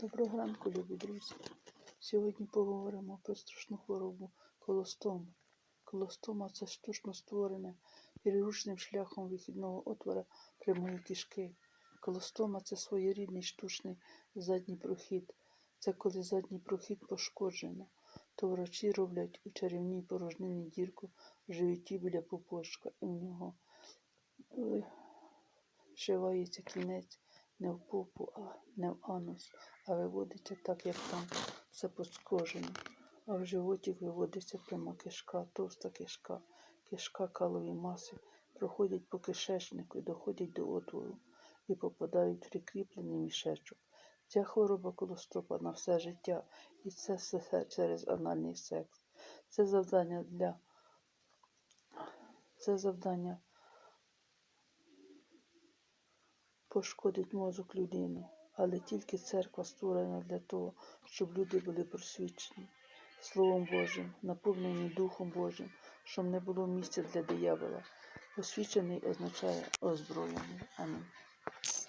Доброго ранку, любі друзі. Сьогодні поговоримо про страшну хворобу колостому. Колостома це штучно створене хірургічним шляхом вихідного отвора прямої кишки. Колостома це своєрідний штучний задній прохід. Це коли задній прохід пошкоджено, то врачі роблять у чарівній порожнині дірку в животі біля пупочка, і в нього е, вшивається кінець не в попу, а не в анус, а виводиться так, як там все пошкоджено. А в животі виводиться пряма кишка, товста кишка, кишка калові маси, проходять по кишечнику і доходять до отвору і попадають в прикріплений мішечок. Ця хвороба колостопа на все життя, і це все через анальний секс. Це завдання для це завдання пошкодить мозок людини, але тільки церква створена для того, щоб люди були просвічені Словом Божим, наповнені Духом Божим, щоб не було місця для диявола. Освічений означає озброєний. Амінь.